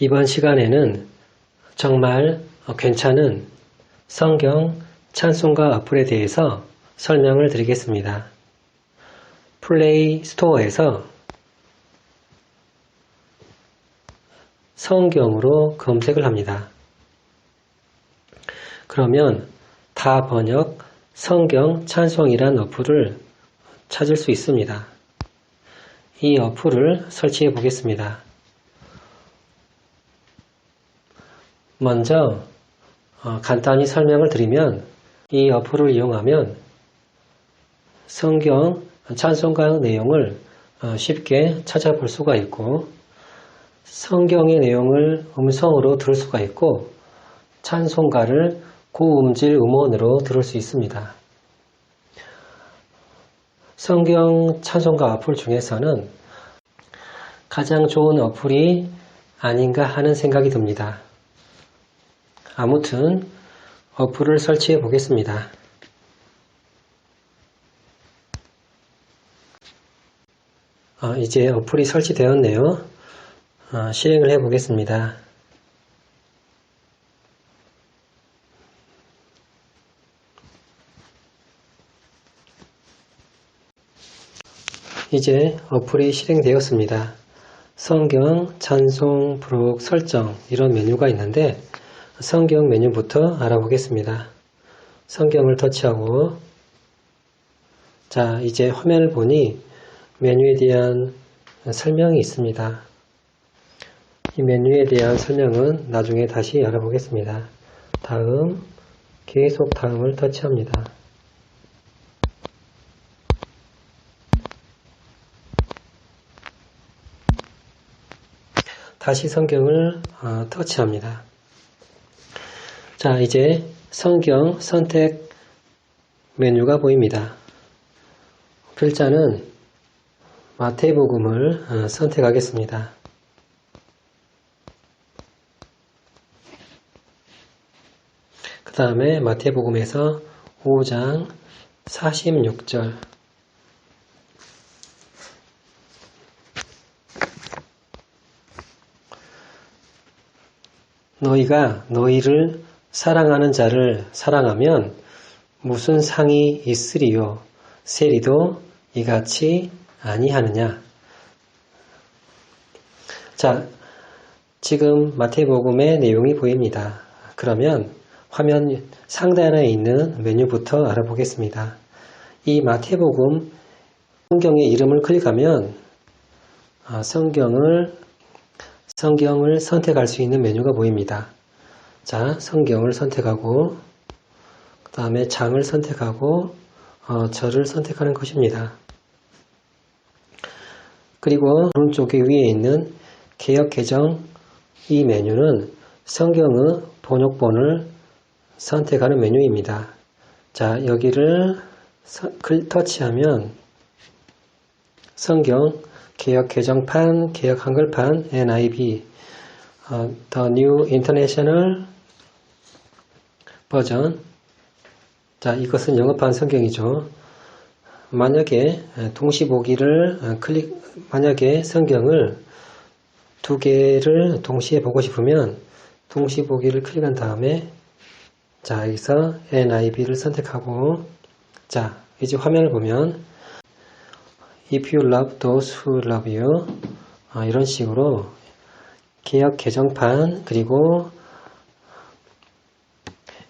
이번 시간에는 정말 괜찮은 성경 찬송가 어플에 대해서 설명을 드리겠습니다. 플레이 스토어에서 성경으로 검색을 합니다. 그러면 다 번역 성경 찬송이란 어플을 찾을 수 있습니다. 이 어플을 설치해 보겠습니다. 먼저 어, 간단히 설명을 드리면 이 어플을 이용하면 성경 찬송가 내용을 어, 쉽게 찾아볼 수가 있고 성경의 내용을 음성으로 들을 수가 있고 찬송가를 고음질 음원으로 들을 수 있습니다. 성경 찬송가 어플 중에서는 가장 좋은 어플이 아닌가 하는 생각이 듭니다. 아무튼 어플을 설치해 보겠습니다. 어, 이제 어플이 설치되었네요. 어, 실행을 해 보겠습니다. 이제 어플이 실행되었습니다. 성경, 찬송, 부록, 설정 이런 메뉴가 있는데 성경 메뉴부터 알아보겠습니다. 성경을 터치하고 자 이제 화면을 보니 메뉴에 대한 설명이 있습니다. 이 메뉴에 대한 설명은 나중에 다시 알아보겠습니다. 다음 계속 다음을 터치합니다. 다시 성경을 어, 터치합니다. 자, 이제 성경 선택 메뉴가 보입니다. 글자는 마태복음을 어, 선택하겠습니다. 그 다음에 마태복음에서 5장 46절 너희가 너희를 사랑하는 자를 사랑하면 무슨 상이 있으리요? 세리도 이같이 아니하느냐? 자 지금 마태복음의 내용이 보입니다. 그러면 화면 상단에 있는 메뉴부터 알아보겠습니다. 이 마태복음 성경의 이름을 클릭하면 아, 성경을 성경을 선택할 수 있는 메뉴가 보입니다. 자, 성경을 선택하고 그 다음에 장을 선택하고 어, 절을 선택하는 것입니다. 그리고 오른쪽에 위에 있는 개혁 개정 이 메뉴는 성경의 번역본을 선택하는 메뉴입니다. 자, 여기를 터치하면 성경 개혁 개정판, 개혁 한글판, NIV, 어, The New International 버전. 자, 이것은 영어판 성경이죠. 만약에 동시 보기를 어, 클릭, 만약에 성경을 두 개를 동시에 보고 싶으면 동시 보기를 클릭한 다음에 자, 여기서 NIV를 선택하고 자, 이제 화면을 보면 If you love those who love you 아, 이런 식으로 개혁 개정판 그리고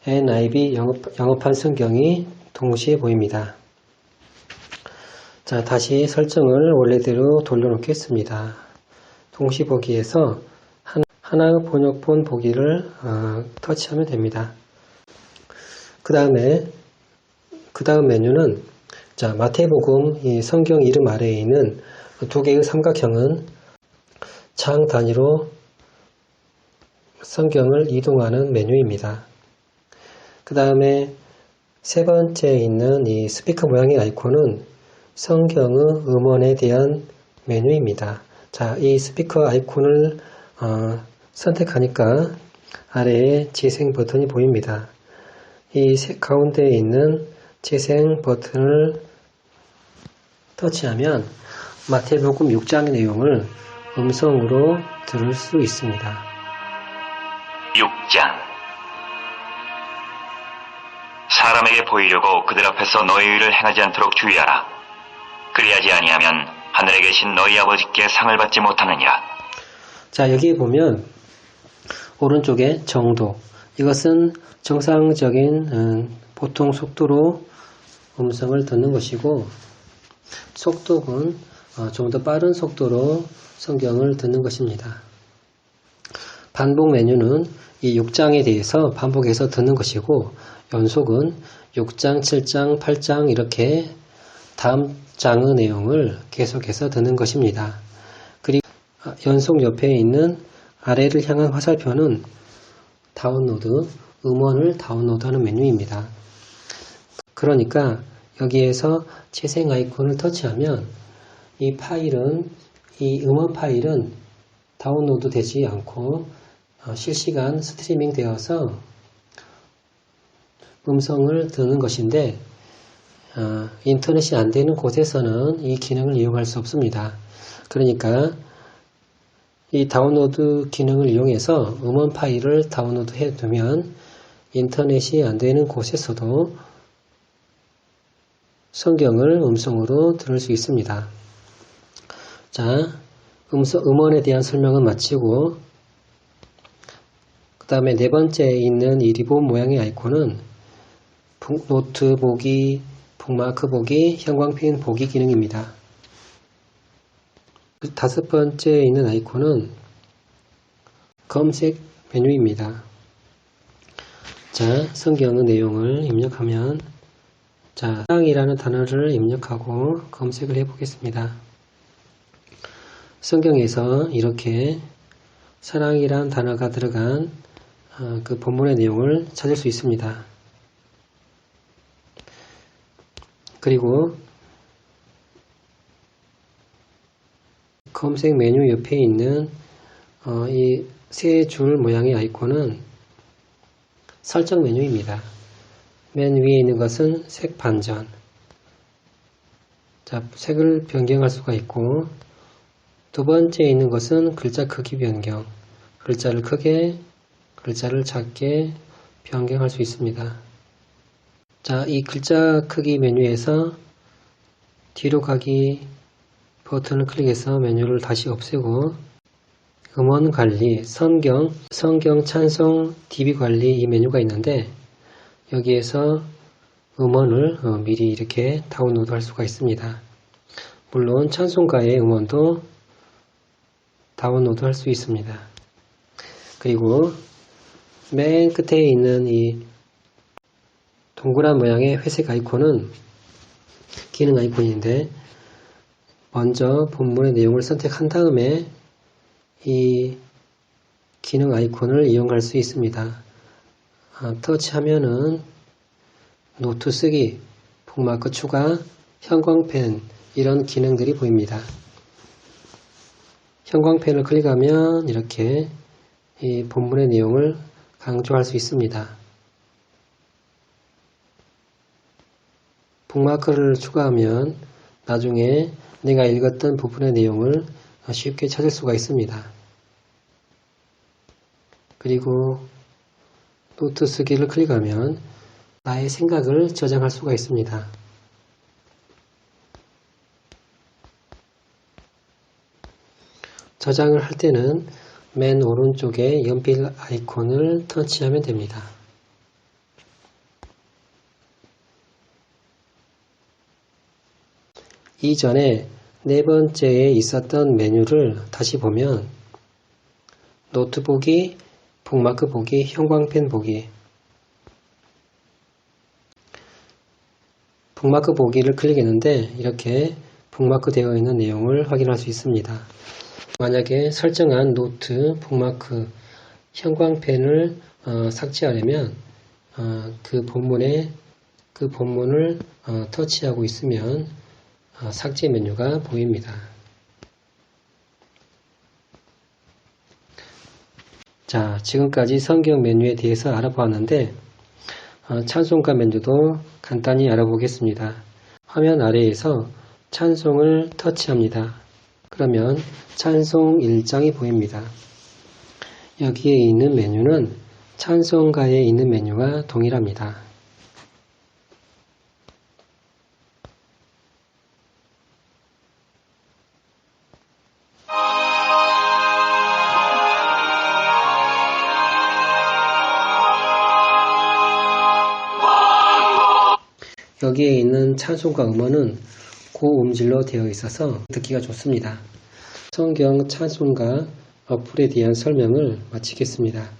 NIV 영업, 판 성경이 동시에 보입니다. 자 다시 설정을 원래대로 돌려놓겠습니다. 동시 보기에서 하나의 번역본 보기를 어, 터치하면 됩니다. 그 다음에 그 다음 메뉴는 자, 마태복음 이 성경 이름 아래에 있는 두 개의 삼각형은 창 단위로 성경을 이동하는 메뉴입니다. 그 다음에 세 번째에 있는 이 스피커 모양의 아이콘은 성경의 음원에 대한 메뉴입니다. 자, 이 스피커 아이콘을 어, 선택하니까 아래에 재생 버튼이 보입니다. 이 가운데에 있는 재생 버튼을 터치하면 마태복음 6장의 내용을 음성으로 들을 수 있습니다. 6장 사람에게 보이려고 그들 앞에서 너의 의를 행하지 않도록 주의하라. 그리하지 아니하면 하늘에 계신 너희 아버지께 상을 받지 못하느니라. 자, 여기에 보면 오른쪽에 정도. 이것은 정상적인 음, 보통 속도로 음성을 듣는 것이고 속도는 어, 좀더 빠른 속도로 성경을 듣는 것입니다. 반복 메뉴는 이 6장에 대해서 반복해서 듣는 것이고 연속은 6장, 7장, 8장 이렇게 다음 장의 내용을 계속해서 듣는 것입니다. 그리고 아, 연속 옆에 있는 아래를 향한 화살표는 다운로드, 음원을 다운로드하는 메뉴입니다. 그러니까 여기에서 재생 아이콘을 터치하면 이 파일은 이 음원 파일은 다운로드 되지 않고 어, 실시간 스트리밍 되어서 음성을 듣는 것인데 어, 인터넷이 안 되는 곳에서는 이 기능을 이용할 수 없습니다. 그러니까 이 다운로드 기능을 이용해서 음원 파일을 다운로드 해 두면 인터넷이 안 되는 곳에서도 성경을 음성으로 들을 수 있습니다. 자, 음성, 음원에 대한 설명은 마치고 그 다음에 네 번째에 있는 이 리본 모양의 아이콘은 북- 노트 보기, 북마크 보기, 형광펜 보기 기능입니다. 그 다섯 번째에 있는 아이콘은 검색 메뉴입니다. 자, 성경의 내용을 입력하면 자, 사랑이라는 단어를 입력하고 검색을 해 보겠습니다. 성경에서 이렇게 사랑이란 단어가 들어간 어, 그 본문의 내용을 찾을 수 있습니다. 그리고 검색 메뉴 옆에 있는 어, 이세 줄 모양의 아이콘은 설정 메뉴입니다. 맨 위에 있는 것은 색 반전. 자, 색을 변경할 수가 있고, 두 번째에 있는 것은 글자 크기 변경. 글자를 크게, 글자를 작게 변경할 수 있습니다. 자, 이 글자 크기 메뉴에서 뒤로 가기 버튼을 클릭해서 메뉴를 다시 없애고 음원 관리, 성경, 성경 찬송, DB 관리 이 메뉴가 있는데 여기에서 음원을 어, 미리 이렇게 다운로드 할 수가 있습니다. 물론 찬송가의 음원도 다운로드 할 수 있습니다. 그리고 맨 끝에 있는 이 동그란 모양의 회색 아이콘은 기능 아이콘인데 먼저 본문의 내용을 선택한 다음에 이 기능 아이콘을 이용할 수 있습니다. 아, 터치하면은 노트 쓰기, 북마크 추가, 형광펜 이런 기능들이 보입니다. 형광펜을 클릭하면 이렇게 이 본문의 내용을 강조할 수 있습니다. 북마크를 추가하면 나중에 내가 읽었던 부분의 내용을 쉽게 찾을 수가 있습니다. 그리고 노트 쓰기를 클릭하면 나의 생각을 저장할 수가 있습니다. 저장을 할 때는 맨 오른쪽에 연필 아이콘을 터치하면 됩니다. 이전에 네 번째에 있었던 메뉴를 다시 보면 노트 보기, 북마크 보기, 형광펜 보기 북마크 보기를 클릭했는데 이렇게 북마크 되어 있는 내용을 확인할 수 있습니다. 만약에 설정한 노트, 북마크, 형광펜을 어, 삭제하려면 어, 그 본문에 그 본문을 어, 터치하고 있으면 어, 삭제 메뉴가 보입니다. 자, 지금까지 성경 메뉴에 대해서 알아보았는데 어, 찬송가 메뉴도 간단히 알아보겠습니다. 화면 아래에서 찬송을 터치합니다. 그러면 찬송 1장이 보입니다. 여기에 있는 메뉴는 찬송가에 있는 메뉴와 동일합니다. 여기에 있는 찬송가 음원은 고음질로 되어 있어서 듣기가 좋습니다. 성경 찬송가 어플에 대한 설명을 마치겠습니다.